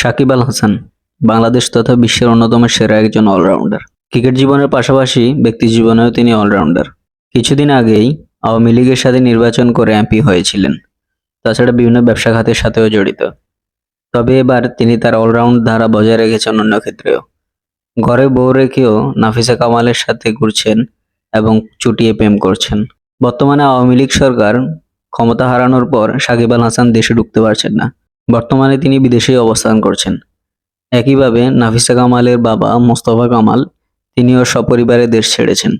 সাকিব আল হাসান, বাংলাদেশ তথা বিশ্বের অন্যতম সেরা একজন অলরাউন্ডার ক্রিকেট জীবনের পাশাপাশি ব্যক্তি জীবনেও তিনি অলরাউন্ডার কিছুদিন আগেই আওয়ামী লীগের সাথে নির্বাচন করে এমপি হয়েছিলেন। তাছাড়া বিভিন্ন ব্যবসা খাতের সাথেও জড়িত। তবে এবার তিনি তার অলরাউন্ড ধারা বজায় রেখেছেন অন্য ক্ষেত্রেও। ঘরে বউ রেখেও নাফিসা কামালের সাথে ঘুরছেন এবং চুটিয়ে প্রেম করছেন। বর্তমানে আওয়ামী লীগ সরকার ক্ষমতা হারানোর পর সাকিব আল হাসান দেশে ঢুকতে পারছেন না। বর্তমানে তিনি বিদেশে অবস্থান করছেন। একইভাবে নাফিসা কামালের বাবা মোস্তফা কামাল তিনিও সপরিবারে দেশ ছেড়েছেন।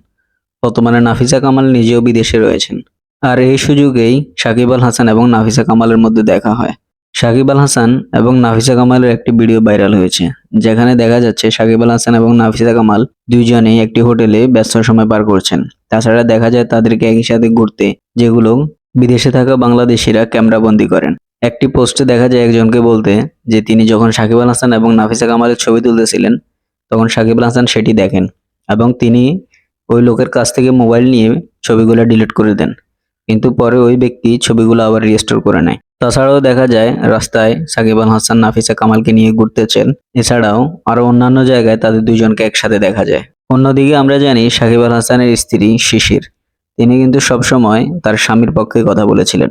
বর্তমানে নাফিসা কামাল নিজেও বিদেশে রয়েছেন। আর এই সুযোগেই সাকিব আল হাসান এবং নাফিসা কামালের মধ্যে দেখা হয়। সাকিব আল হাসান এবং নাফিসা কামালের একটি ভিডিও ভাইরাল হয়েছে, যেখানে দেখা যাচ্ছে সাকিব আল হাসান এবং নাফিসা কামাল দুইজনেই একটি হোটেলে ব্যস্ত সময় পার করছেন। তাছাড়া দেখা যায় তাদেরকে একই সাথে ঘুরতে, যেগুলো বিদেশে থাকা বাংলাদেশিরা ক্যামেরাবন্দি করেন। একটি পোস্টে দেখা যায় একজনকে বলতে যে তিনি যখন সাকিব আল হাসান এবং নাফিসা কামালের ছবি তুলতেছিলেন, তখন সাকিব আল হাসান সেটি দেখেন এবং তিনি ওই লোকের কাছ থেকে মোবাইল নিয়ে ছবিগুলো ডিলিট করে দেন। কিন্তু পরে ওই ব্যক্তি ছবিগুলো আবার রিস্টোর করে নেয়। তাছাড়াও দেখা যায় রাস্তায় সাকিব আল হাসান, নাফিসা কামালকে নিয়ে ঘুরতেছেন। এছাড়াও আরও অন্যান্য জায়গায় তাদের দুইজনকে একসাথে দেখা যায়। অন্যদিকে আমরা জানি সাকিব আল হাসানের স্ত্রী শিশির। তিনি কিন্তু সবসময় তার স্বামীর পক্ষে কথা বলেছিলেন।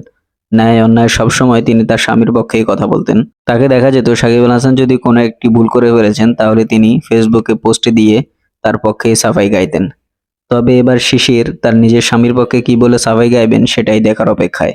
ন্যায় অন্যায় সবসময় তিনি তার স্বামীর পক্ষেই কথা বলতেন। তাকে দেখা যেত সাকিব আল হাসান যদি কোনো একটি ভুল করে ফেলেছেন, তাহলে তিনি ফেসবুকে পোস্টে দিয়ে তার পক্ষে সাফাই গাইতেন। তবে এবার শিশির তার নিজের স্বামীর পক্ষে কি বলে সাফাই গাইবেন, সেটাই দেখার অপেক্ষায়।